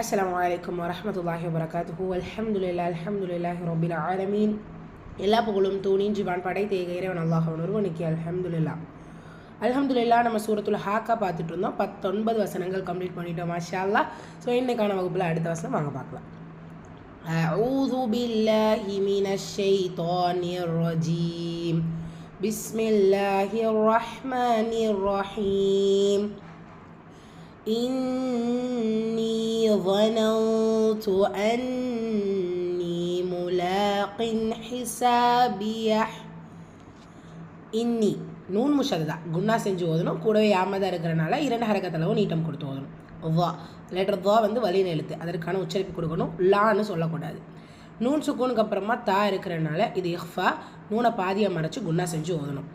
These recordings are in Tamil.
அஸ்ஸலாமு அலைக்கும் வரஹ்மத்துல்லாஹி வபரகாத்துஹு அல்ஹம்துலில்லா அல்ஹம்துலில்லாஹி ரப்பில் ஆலமீன் எல்லா புகழும் தூணின் ஜிவான் படைத்த ஏக இறைவன் அல்லாஹ் ஒருவனுக்கு அல்ஹம்துலில்லா அல்ஹம்துலில்லா நம்ம சூரத்துல ஹாக்கா பார்த்துட்டு இருந்தோம் பத்தொன்பது வசனங்கள் கம்ப்ளீட் பண்ணிட்டோம் மாஷா அல்லாஹ் ஸோ இன்னைக்கான வகுப்பில் அடுத்த வசனம் வாங்க பார்க்கலாம் أعوذ بالله من الشيطان الرجيم بسم الله الرحمن الرحيم إني ظننت أني ملاق حسابيه இன்னி நூன் முஷதா குன்னா செஞ்சு ஓதணும் கூடவே யாமதா இருக்கிறனால இரண்டு ஹரக்கத்தளவு நீட்டம் கொடுத்து ஓதணும் வா லெட்டர் வா வந்து வலின எழுத்து அதற்கான உச்சரிப்பு கொடுக்கணும் லான்னு சொல்லக்கூடாது நூன் சுக்கூனுக்கு அப்புறமா தா இருக்கிறனால இது இஃபா நூனை பாதியை மறைச்சு குன்னா செஞ்சு ஓதணும்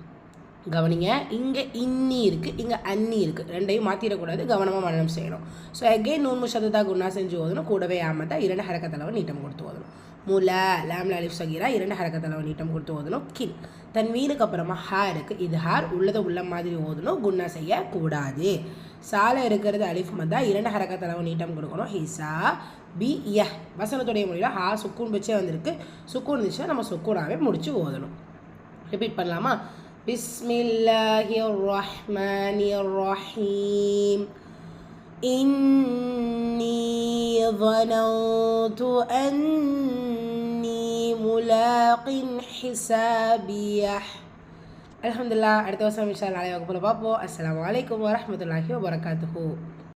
கவனிங்க. இங்கே இன்னி இருக்குது இங்கே அன்னி இருக்குது ரெண்டையும் மாற்றிடக்கூடாது கவனமாக மரணம் செய்யணும். ஸோ அகெயின் நூன் முஷதா குன்னா செஞ்சு ஓதணும். கூடவே ஆமத்தா இரண்டு ஹரக்கத்தளவு நீட்டம் கொடுத்து ஓதணும். முல லேம்ல அலிஃப் சகீரா இரண்டு ஹரக்கத்தளவு நீட்டம் கொடுத்து ஓதணும். கின். தன் வீணுக்கு அப்புறமா ஹா இருக்குது இது ஹார் உள்ளதை உள்ள மாதிரி ஓதணும். குன்னா செய்யக்கூடாது சாலை இருக்கிறது அலிஃப் மத்தா இரண்டு ஹரக்கத்தளவு நீட்டம் கொடுக்கணும். ஹிசா பி ய. வசனத்துடைய மொழியில் ஹா சுக்கூன் வச்சே வந்திருக்கு. சுக்கூன் இருந்துச்சுன்னா நம்ம சுக்கூனாவே முடிச்சு ஓதணும். ரிப்பீட் பண்ணலாமா? பிஸ்மில்லாஹிர் ரஹ்மானிர் ரஹீம் إني ظننت أني ملاق حسابيه الحمد لله அடுத்த வருஷம் இன்ஷா அல்லாஹ் நாளை வகுப்பில் பார்ப்போம் அஸ்ஸலாமு அலைக்கும் வரஹ்மத்துல்லாஹி வபரகாத்துஹு